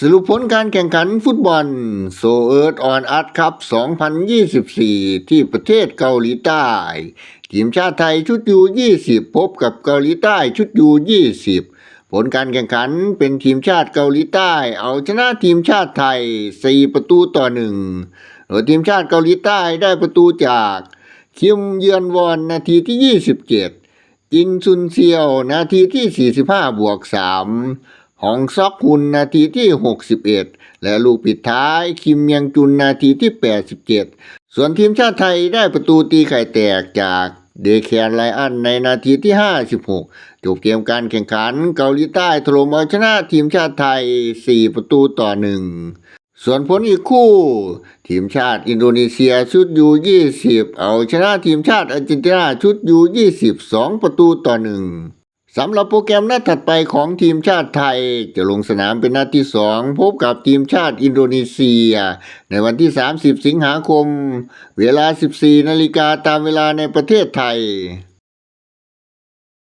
สรุปผลการแข่งขันฟุตบอลโซเอิร์ดออนอัดคัพ 2024 ที่ประเทศเกาหลีใต้ ทีมชาติไทยชุดยู 20 พบกับเกาหลีใต้ชุดยู 20 ผลการแข่งขันเป็นทีมชาติเกาหลีใต้ เอาชนะทีมชาติไทย 4 ประตูต่อ 1 โดยทีมชาติเกาหลีใต้ได้ประตูจากคิมเยือนวอนนาทีที่ 27 จินซุนเซียวนาทีที่ 45 บวก 3 หองซอกฮุนนาทีที่ 61 และลูกปิดท้ายคิมยังจุนนาทีที่ 87 ส่วนทีมชาติไทยได้ประตูตีไข่แตกจากเดแคนไลอันในนาทีที่ 56 จบเกมการแข่งขันเกาหลีใต้ถล่มเอาชนะทีมชาติไทย 4 ประตูต่อ 1 ส่วนผลอีกคู่ ทีมชาติอินโดนีเซียชุดยู20 เอาชนะทีมชาติอาร์เจนตินาชุดยู20 2 ประตูต่อ 1 สำหรับโปรแกรมนัดถัดไปของทีมชาติไทย จะลงสนามเป็นนัดที่ 2 พบกับทีมชาติอินโดนีเซีย ในวันที่ 30 สิงหาคม เวลา 14 นาฬิกาตามเวลาในประเทศไทย